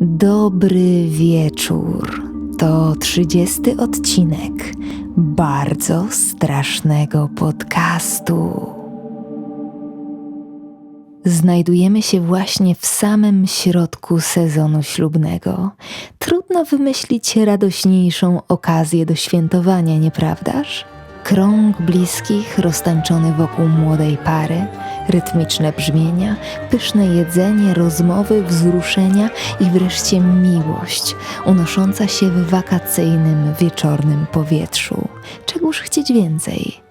Dobry wieczór. To 30 odcinek bardzo strasznego podcastu. Znajdujemy się właśnie w samym środku sezonu ślubnego. Trudno wymyślić radośniejszą okazję do świętowania, nieprawdaż? Krąg bliskich roztańczony wokół młodej pary, rytmiczne brzmienia, pyszne jedzenie, rozmowy, wzruszenia i wreszcie miłość unosząca się w wakacyjnym, wieczornym powietrzu. Czegóż chcieć więcej?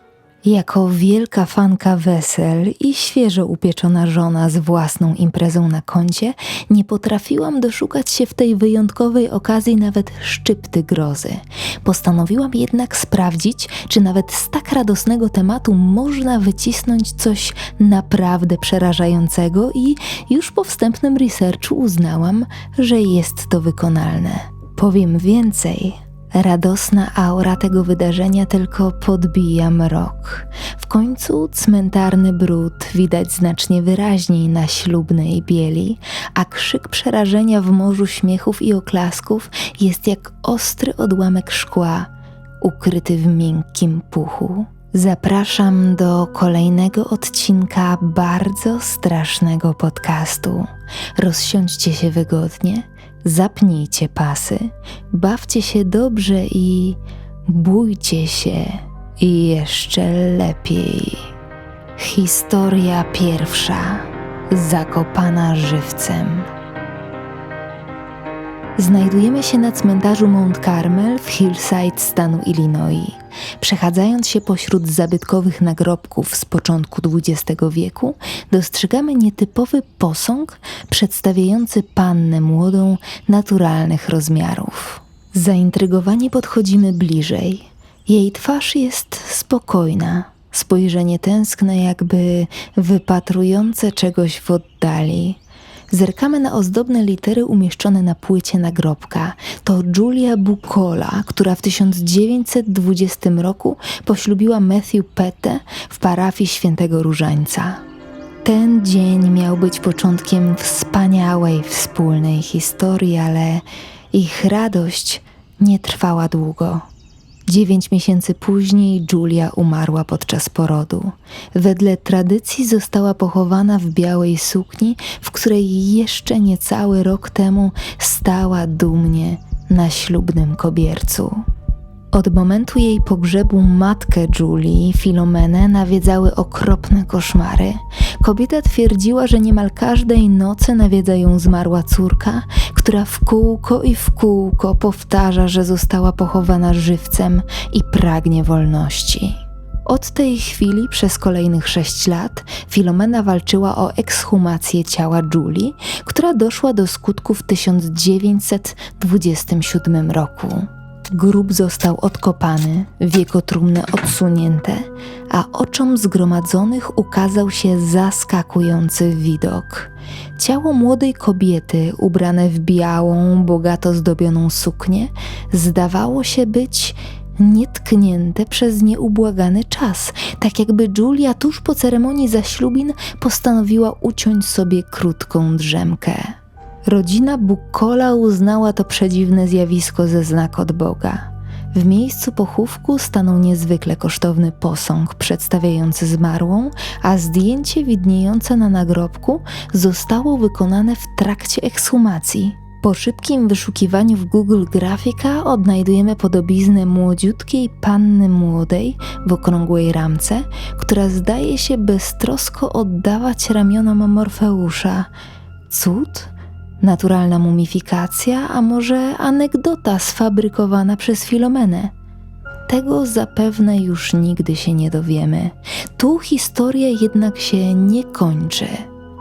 Jako wielka fanka wesel i świeżo upieczona żona z własną imprezą na koncie, nie potrafiłam doszukać się w tej wyjątkowej okazji nawet szczypty grozy. Postanowiłam jednak sprawdzić, czy nawet z tak radosnego tematu można wycisnąć coś naprawdę przerażającego i już po wstępnym researchu uznałam, że jest to wykonalne. Powiem więcej, Radosna aura tego wydarzenia tylko podbija mrok. W końcu cmentarny brud widać znacznie wyraźniej na ślubnej bieli, a krzyk przerażenia w morzu śmiechów i oklasków jest jak ostry odłamek szkła, ukryty w miękkim puchu. Zapraszam do kolejnego odcinka bardzo strasznego podcastu. Rozsiądźcie się wygodnie zapnijcie pasy, bawcie się dobrze i bójcie się jeszcze lepiej. Historia pierwsza. Zakopana żywcem. Znajdujemy się na cmentarzu Mount Carmel w Hillside stanu Illinois. Przechadzając się pośród zabytkowych nagrobków z początku XX wieku, dostrzegamy nietypowy posąg przedstawiający pannę młodą naturalnych rozmiarów. Zaintrygowani podchodzimy bliżej. Jej twarz jest spokojna, spojrzenie tęskne, jakby wypatrujące czegoś w oddali. Zerkamy na ozdobne litery umieszczone na płycie nagrobka. To Julia Bukola, która w 1920 roku poślubiła Matthew Pette w parafii Świętego Różańca. Ten dzień miał być początkiem wspaniałej wspólnej historii, ale ich radość nie trwała długo. Dziewięć miesięcy później Julia umarła podczas porodu. Wedle tradycji została pochowana w białej sukni, w której jeszcze niecały rok temu stała dumnie na ślubnym kobiercu. Od momentu jej pogrzebu matkę Julii, Filomenę, nawiedzały okropne koszmary. Kobieta twierdziła, że niemal każdej nocy nawiedza ją zmarła córka, która w kółko i w kółko powtarza, że została pochowana żywcem i pragnie wolności. Od tej chwili przez kolejnych sześć lat Filomena walczyła o ekshumację ciała Julii, która doszła do skutku w 1927 roku. Grób został odkopany, wieko trumny odsunięte, a oczom zgromadzonych ukazał się zaskakujący widok. Ciało młodej kobiety, ubrane w białą, bogato zdobioną suknię, zdawało się być nietknięte przez nieubłagany czas, tak jakby Julia tuż po ceremonii zaślubin postanowiła uciąć sobie krótką drzemkę. Rodzina Bukola uznała to przedziwne zjawisko ze znak od Boga. W miejscu pochówku stanął niezwykle kosztowny posąg przedstawiający zmarłą, a zdjęcie widniejące na nagrobku zostało wykonane w trakcie ekshumacji. Po szybkim wyszukiwaniu w Google Grafika odnajdujemy podobiznę młodziutkiej panny młodej w okrągłej ramce, która zdaje się beztrosko oddawać ramionom Morfeusza. Cud? Naturalna mumifikacja, a może anegdota sfabrykowana przez Filomenę? Tego zapewne już nigdy się nie dowiemy. Tu historia jednak się nie kończy.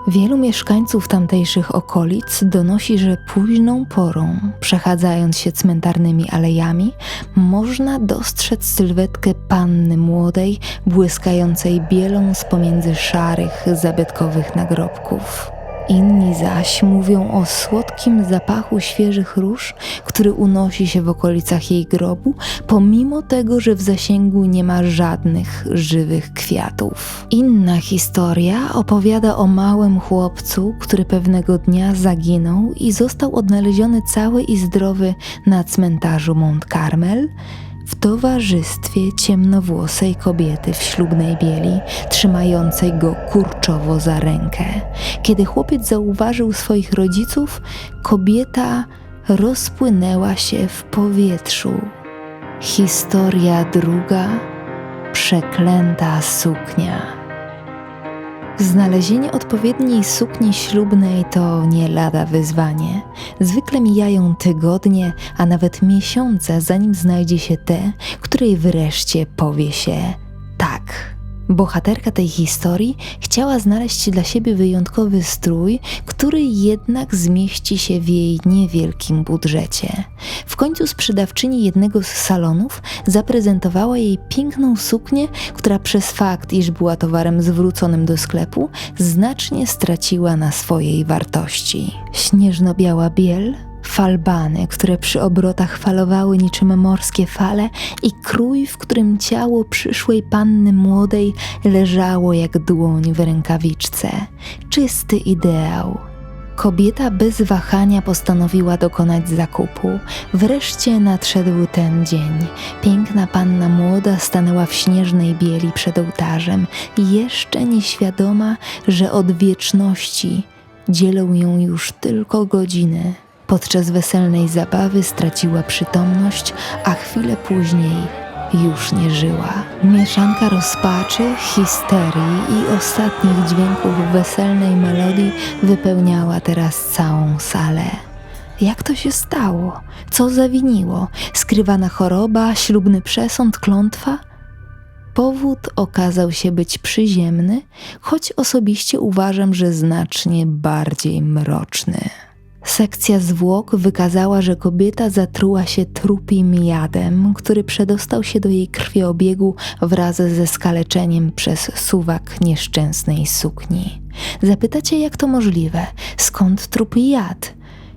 Wielu mieszkańców tamtejszych okolic donosi, że późną porą, przechadzając się cmentarnymi alejami, można dostrzec sylwetkę panny młodej, błyskającej bielą z pomiędzy szarych, zabytkowych nagrobków. Inni zaś mówią o słodkim zapachu świeżych róż, który unosi się w okolicach jej grobu, pomimo tego, że w zasięgu nie ma żadnych żywych kwiatów. Inna historia opowiada o małym chłopcu, który pewnego dnia zaginął i został odnaleziony cały i zdrowy na cmentarzu Mont Carmel w towarzystwie ciemnowłosej kobiety w ślubnej bieli, trzymającej go kurczowo za rękę. Kiedy chłopiec zauważył swoich rodziców, kobieta rozpłynęła się w powietrzu. Historia druga przeklęta suknia. Znalezienie odpowiedniej sukni ślubnej to nie lada wyzwanie. Zwykle mijają tygodnie, a nawet miesiące, zanim znajdzie się te, której wreszcie powie się tak. Bohaterka tej historii chciała znaleźć dla siebie wyjątkowy strój, który jednak zmieści się w jej niewielkim budżecie. W końcu sprzedawczyni jednego z salonów zaprezentowała jej piękną suknię, która przez fakt, iż była towarem zwróconym do sklepu, znacznie straciła na swojej wartości. Śnieżno-biała biel falbany, które przy obrotach falowały niczym morskie fale i krój, w którym ciało przyszłej panny młodej leżało jak dłoń w rękawiczce. Czysty ideał. Kobieta bez wahania postanowiła dokonać zakupu. Wreszcie nadszedł ten dzień. Piękna panna młoda stanęła w śnieżnej bieli przed ołtarzem, jeszcze nieświadoma, że od wieczności dzielą ją już tylko godziny. Podczas weselnej zabawy straciła przytomność, a chwilę później już nie żyła. Mieszanka rozpaczy, histerii i ostatnich dźwięków weselnej melodii wypełniała teraz całą salę. Jak to się stało? Co zawiniło? Skrywana choroba, ślubny przesąd, klątwa? Powód okazał się być przyziemny, choć osobiście uważam, że znacznie bardziej mroczny. Sekcja zwłok wykazała, że kobieta zatruła się trupim jadem, który przedostał się do jej krwiobiegu wraz ze skaleczeniem przez suwak nieszczęsnej sukni. Zapytacie, jak to możliwe? Skąd trup jad?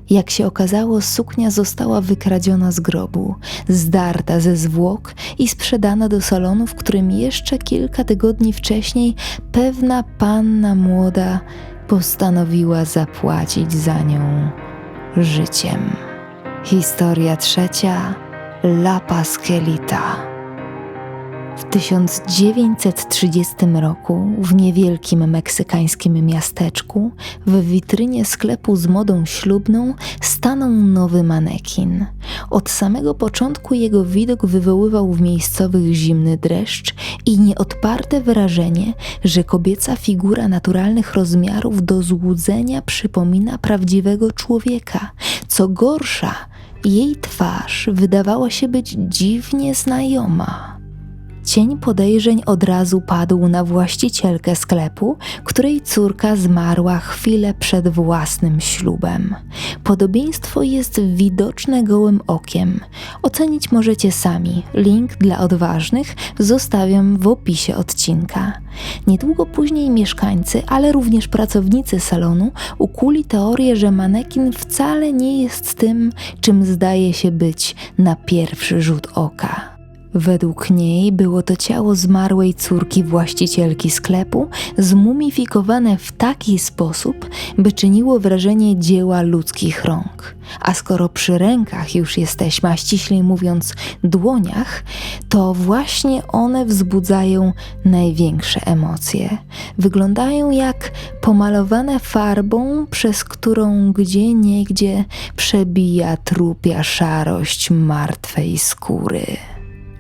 Jak się okazało, suknia została wykradziona z grobu, zdarta ze zwłok i sprzedana do salonu, w którym jeszcze kilka tygodni wcześniej pewna panna młoda postanowiła zapłacić za nią życiem. Historia trzecia La Pasquelita. W 1930 roku w niewielkim meksykańskim miasteczku w witrynie sklepu z modą ślubną stanął nowy manekin. Od samego początku jego widok wywoływał w miejscowych zimny dreszcz i nieodparte wrażenie, że kobieca figura naturalnych rozmiarów do złudzenia przypomina prawdziwego człowieka. Co gorsza, jej twarz wydawała się być dziwnie znajoma. Cień podejrzeń od razu padł na właścicielkę sklepu, której córka zmarła chwilę przed własnym ślubem. Podobieństwo jest widoczne gołym okiem. Ocenić możecie sami. Link dla odważnych zostawiam w opisie odcinka. Niedługo później mieszkańcy, ale również pracownicy salonu ukuli teorię, że manekin wcale nie jest tym, czym zdaje się być na pierwszy rzut oka. Według niej było to ciało zmarłej córki właścicielki sklepu, zmumifikowane w taki sposób, by czyniło wrażenie dzieła ludzkich rąk. A skoro przy rękach już jesteśmy, a ściślej mówiąc dłoniach, to właśnie one wzbudzają największe emocje. Wyglądają jak pomalowane farbą, przez którą gdzie niegdzie przebija trupia szarość martwej skóry.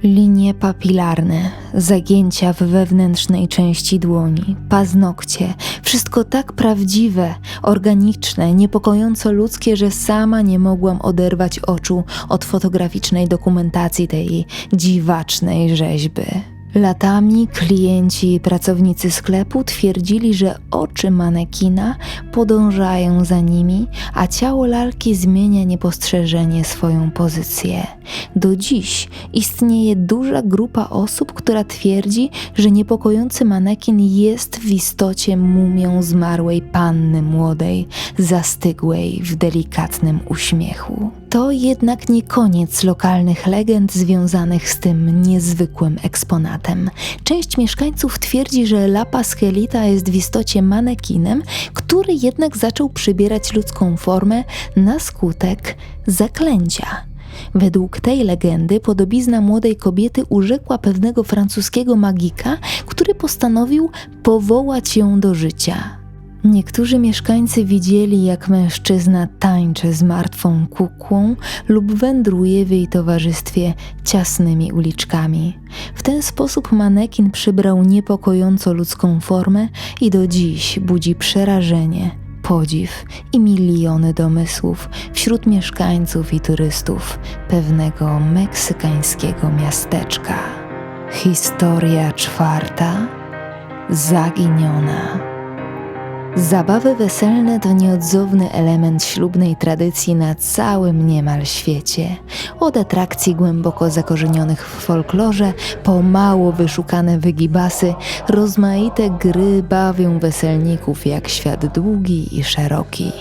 Linie papilarne, zagięcia w wewnętrznej części dłoni, paznokcie, wszystko tak prawdziwe, organiczne, niepokojąco ludzkie, że sama nie mogłam oderwać oczu od fotograficznej dokumentacji tej dziwacznej rzeźby. Latami klienci i pracownicy sklepu twierdzili, że oczy manekina podążają za nimi, a ciało lalki zmienia niepostrzeżenie swoją pozycję. Do dziś istnieje duża grupa osób, która twierdzi, że niepokojący manekin jest w istocie mumią zmarłej panny młodej, zastygłej w delikatnym uśmiechu. To jednak nie koniec lokalnych legend związanych z tym niezwykłym eksponatem. Część mieszkańców twierdzi, że Lapa Schelita jest w istocie manekinem, który jednak zaczął przybierać ludzką formę na skutek zaklęcia. Według tej legendy podobizna młodej kobiety urzekła pewnego francuskiego magika, który postanowił powołać ją do życia. Niektórzy mieszkańcy widzieli, jak mężczyzna tańczy z martwą kukłą lub wędruje w jej towarzystwie ciasnymi uliczkami. W ten sposób manekin przybrał niepokojąco ludzką formę i do dziś budzi przerażenie, podziw i miliony domysłów wśród mieszkańców i turystów pewnego meksykańskiego miasteczka. Historia czwarta zaginiona. Zabawy weselne to nieodzowny element ślubnej tradycji na całym niemal świecie. Od atrakcji głęboko zakorzenionych w folklorze, po mało wyszukane wygibasy, rozmaite gry bawią weselników jak świat długi i szeroki.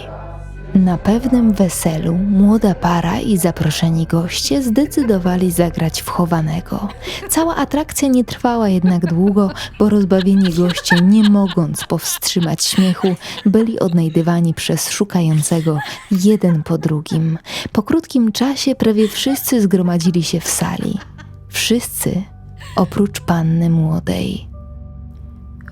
Na pewnym weselu młoda para i zaproszeni goście zdecydowali zagrać w chowanego. Cała atrakcja nie trwała jednak długo, bo rozbawieni goście, nie mogąc powstrzymać śmiechu, byli odnajdywani przez szukającego jeden po drugim. Po krótkim czasie prawie wszyscy zgromadzili się w sali. Wszyscy oprócz panny młodej.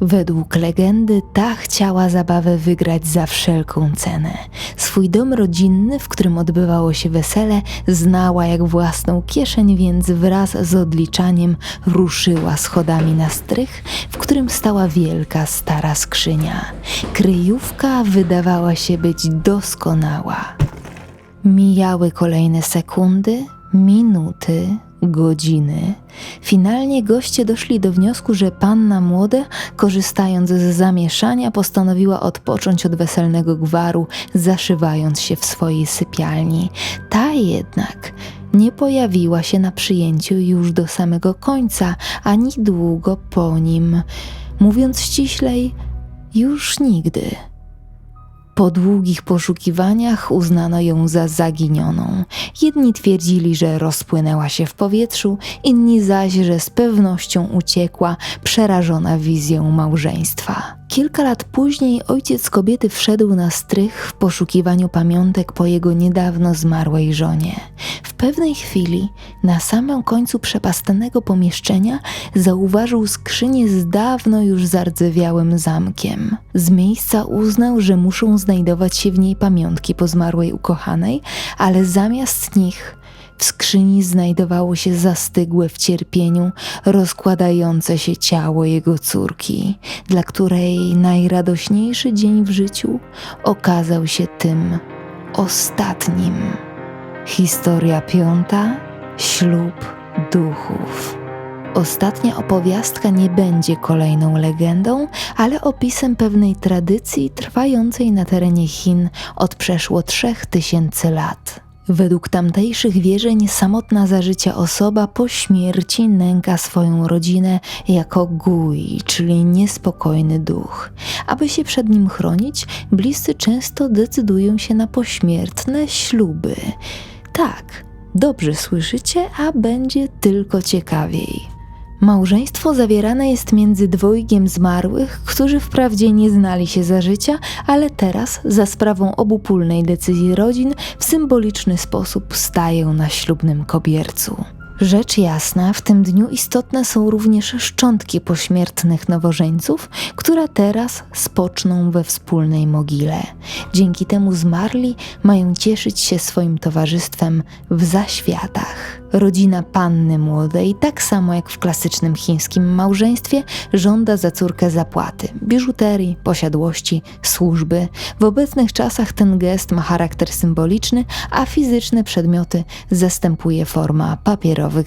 Według legendy ta chciała zabawę wygrać za wszelką cenę. Swój dom rodzinny, w którym odbywało się wesele, znała jak własną kieszeń, więc wraz z odliczaniem ruszyła schodami na strych, w którym stała wielka stara skrzynia. Kryjówka wydawała się być doskonała. Mijały kolejne sekundy, minuty, godziny. Finalnie goście doszli do wniosku, że panna młoda, korzystając z zamieszania, postanowiła odpocząć od weselnego gwaru, zaszywając się w swojej sypialni. Ta jednak nie pojawiła się na przyjęciu już do samego końca, ani długo po nim. Mówiąc ściślej, już nigdy. Po długich poszukiwaniach uznano ją za zaginioną. Jedni twierdzili, że rozpłynęła się w powietrzu, inni zaś, że z pewnością uciekła, przerażona wizją małżeństwa. Kilka lat później ojciec kobiety wszedł na strych w poszukiwaniu pamiątek po jego niedawno zmarłej żonie. W pewnej chwili, na samym końcu przepastanego pomieszczenia, zauważył skrzynię z dawno już zardzewiałym zamkiem. Z miejsca uznał, że muszą znajdować się w niej pamiątki po zmarłej ukochanej, ale zamiast nich w skrzyni znajdowało się zastygłe w cierpieniu, rozkładające się ciało jego córki, dla której najradośniejszy dzień w życiu okazał się tym ostatnim. Historia piąta ślub duchów. Ostatnia opowiastka nie będzie kolejną legendą, ale opisem pewnej tradycji trwającej na terenie Chin od przeszło trzech tysięcy lat. Według tamtejszych wierzeń samotna za życia osoba po śmierci nęka swoją rodzinę jako gui, czyli niespokojny duch. Aby się przed nim chronić, bliscy często decydują się na pośmiertne śluby. Tak, dobrze słyszycie, a będzie tylko ciekawiej. Małżeństwo zawierane jest między dwojgiem zmarłych, którzy wprawdzie nie znali się za życia, ale teraz, za sprawą obopólnej decyzji rodzin, w symboliczny sposób stają na ślubnym kobiercu. Rzecz jasna, w tym dniu istotne są również szczątki pośmiertnych nowożeńców, które teraz spoczną we wspólnej mogile. Dzięki temu zmarli mają cieszyć się swoim towarzystwem w zaświatach. Rodzina panny młodej, tak samo jak w klasycznym chińskim małżeństwie, żąda za córkę zapłaty, biżuterii, posiadłości, służby. W obecnych czasach ten gest ma charakter symboliczny, a fizyczne przedmioty zastępuje forma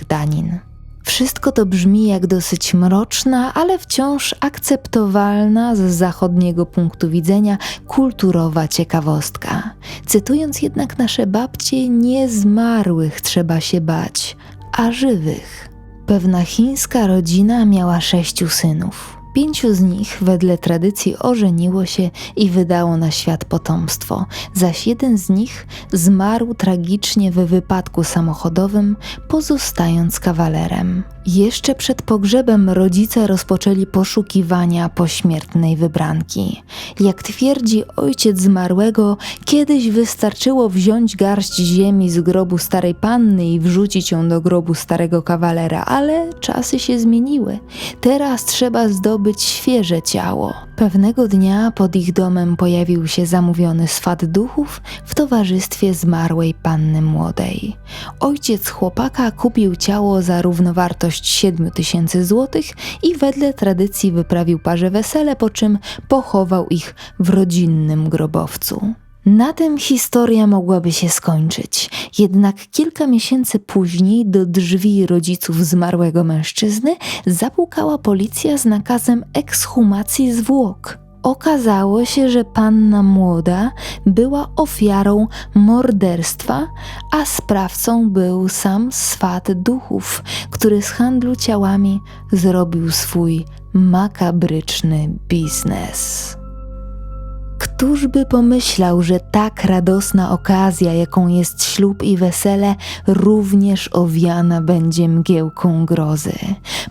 danin. Wszystko to brzmi jak dosyć mroczna, ale wciąż akceptowalna z zachodniego punktu widzenia kulturowa ciekawostka. Cytując jednak nasze babcie, nie zmarłych trzeba się bać, a żywych. Pewna chińska rodzina miała sześciu synów. Pięciu z nich wedle tradycji ożeniło się i wydało na świat potomstwo, zaś jeden z nich zmarł tragicznie w wypadku samochodowym, pozostając kawalerem. Jeszcze przed pogrzebem rodzice rozpoczęli poszukiwania pośmiertnej wybranki. Jak twierdzi ojciec zmarłego, kiedyś wystarczyło wziąć garść ziemi z grobu starej panny i wrzucić ją do grobu starego kawalera, ale czasy się zmieniły. Teraz trzeba zdobyć świeże ciało. Pewnego dnia pod ich domem pojawił się zamówiony swat duchów w towarzystwie zmarłej panny młodej. Ojciec chłopaka kupił ciało za równowartość 7 tysięcy złotych i wedle tradycji wyprawił parze wesele, po czym pochował ich w rodzinnym grobowcu. Na tym historia mogłaby się skończyć, jednak kilka miesięcy później do drzwi rodziców zmarłego mężczyzny zapukała policja z nakazem ekshumacji zwłok. Okazało się, że panna młoda była ofiarą morderstwa, a sprawcą był sam swat duchów, który z handlu ciałami zrobił swój makabryczny biznes. Któż by pomyślał, że tak radosna okazja, jaką jest ślub i wesele, również owiana będzie mgiełką grozy.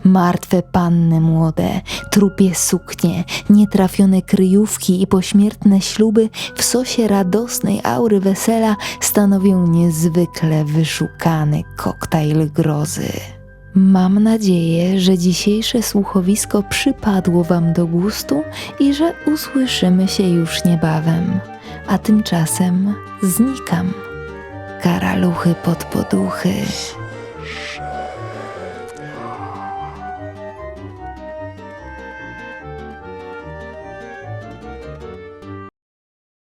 Martwe panny młode, trupie suknie, nietrafione kryjówki i pośmiertne śluby w sosie radosnej aury wesela stanowią niezwykle wyszukany koktajl grozy. Mam nadzieję, że dzisiejsze słuchowisko przypadło Wam do gustu i że usłyszymy się już niebawem. A tymczasem znikam. Karaluchy pod poduchy.